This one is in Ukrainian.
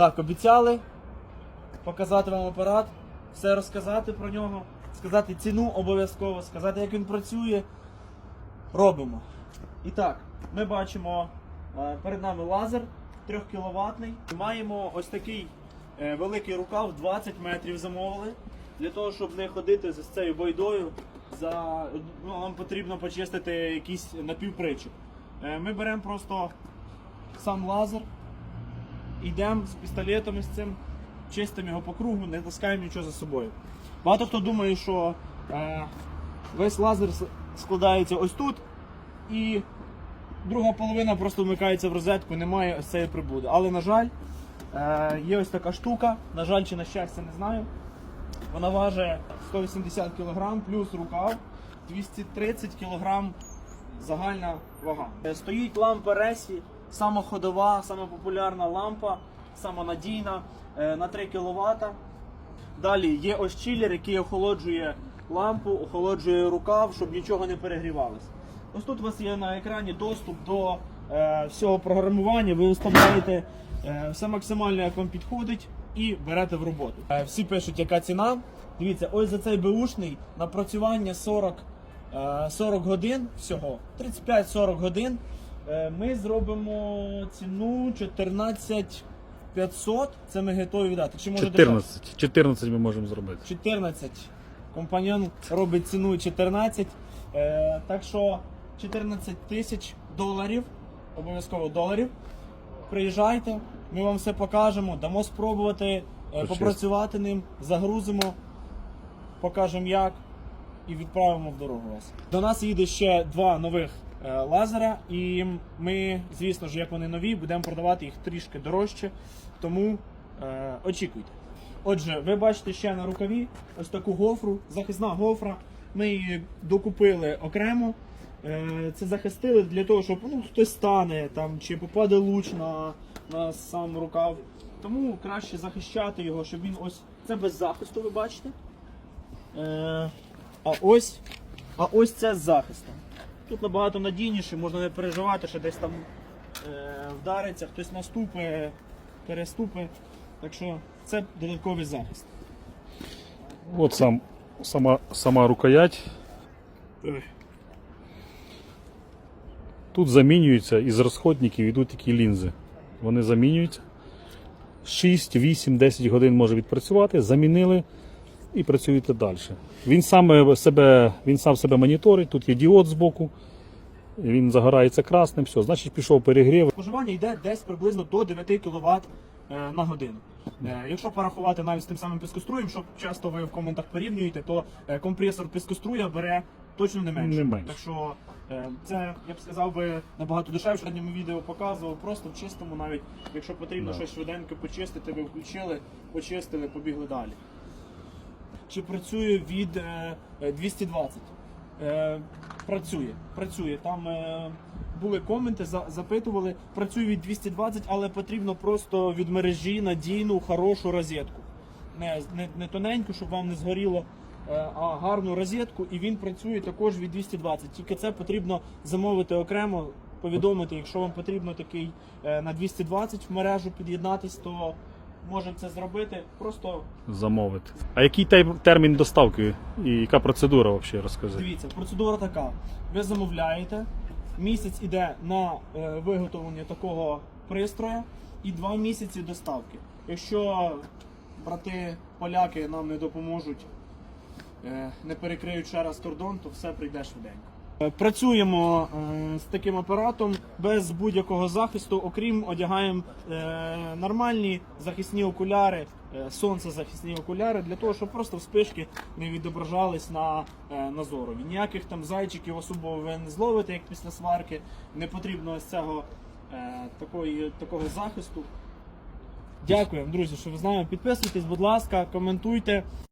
Так, обіцяли показати вам апарат, все розказати про нього, сказати ціну обов'язково, сказати, як він працює. Робимо. І так, ми бачимо е, перед нами лазер 3 кВт. Маємо ось такий е, великий рукав 20 метрів замовили. Для того, щоб не ходити з цією бойдою, за, ну, нам потрібно почистити якийсь напівпричіп. Е, Ми беремо просто сам лазер, йдемо з пістолетом і з цим, чистимо його по кругу, не таскаємо нічого за собою. Багато хто думає, що е, весь лазер складається ось тут, і друга половина просто вмикається в розетку, немає ось цієї прибуди. Але, на жаль, е, є ось така штука, на жаль, чи на щастя, не знаю. Вона важить 180 кг плюс рукав, 230 кг загальна вага. Е, Стоїть лампа Ресі, сама ходова, популярна лампа, сама надійна е, на 3 кВт. Далі є ось чилер, який охолоджує лампу, охолоджує рукав, щоб нічого не перегрівалося. Ось тут у вас є на екрані доступ до е, всього програмування. Ви виставляєте е, все максимально, як вам підходить, і берете в роботу. Е, всі пишуть, яка ціна. Дивіться, ось за цей беушний напрацювання 40, е, 40 годин всього, 35-40 годин. Е, ми зробимо ціну 14 500. Це ми готові віддати. Чи може дешевше? 14. 14 ми можемо зробити. 14. Компаньон робить ціну 14. Е, так що 14 тисяч доларів, обов'язково доларів. Приїжджайте, ми вам все покажемо, дамо спробувати е, попрацювати ним, загрузимо, покажемо як і відправимо в дорогу вас. До нас їде ще два нових лазера, і ми, звісно ж, як вони нові, будемо продавати їх трішки дорожче. Тому е, очікуйте. Отже, ви бачите ще на рукаві ось таку гофру, захисна гофра. Ми її докупили окремо. Е, Це захистили для того, щоб ну, хтось стане там, чи попаде луч на, на сам рукав. Тому краще захищати його, щоб він ось. Це без захисту, ви бачите. Е, а ось, а ось це з захистом. Тут набагато надійніше, можна не переживати, що десь там е, вдариться, хтось наступить, переступить. Так що це додатковий захист. От сам, сама, сама рукоять. Тут замінюються із розходників йдуть такі лінзи. Вони замінюються. 6, 8, 10 годин може відпрацювати, замінили і працюєте далі. Він сам себе, він сам себе моніторить, тут є діод збоку, він загорається красним, все, значить пішов перегрів. Споживання йде десь приблизно до 9 кВт на годину. Е, Якщо порахувати навіть з тим самим піскоструєм, що часто ви в коментах порівнюєте, то е, компресор піскоструя бере точно не менше. Не менше. Так що е, це, я б сказав би, набагато дешевше. Одному відео показував, просто в чистому, навіть якщо потрібно Да. щось швиденько почистити, ви включили, почистили, побігли далі. Чи працює від е, е, 220? Е, працює, працює. Там е, були коменти, запитували. Працює від 220, але потрібно просто від мережі надійну, хорошу розетку. Не, не, не тоненьку, щоб вам не згоріло, е, а гарну розетку, і він працює також від 220. Тільки це потрібно замовити окремо, повідомити, якщо вам потрібно такий е, на 220 в мережу під'єднатись, то можемо це зробити. Просто замовити. А який термін доставки і яка процедура взагалі розкажи? Дивіться, процедура така. Ви замовляєте, місяць іде на е, виготовлення такого пристрою і два місяці доставки. Якщо брати поляки нам не допоможуть, е, не перекриють ще раз кордон, то все прийде швиденько. Е, Працюємо е, з таким апаратом без будь-якого захисту, окрім одягаємо е, нормальні захисні окуляри, сонцезахисні окуляри, для того, щоб просто вспишки не відображались на, на зорові. Ніяких там зайчиків особливо ви не зловите, як після сварки. Не потрібно ось цього такої, такого захисту. Дякуємо, друзі, що ви з нами. Підписуйтесь, будь ласка, коментуйте.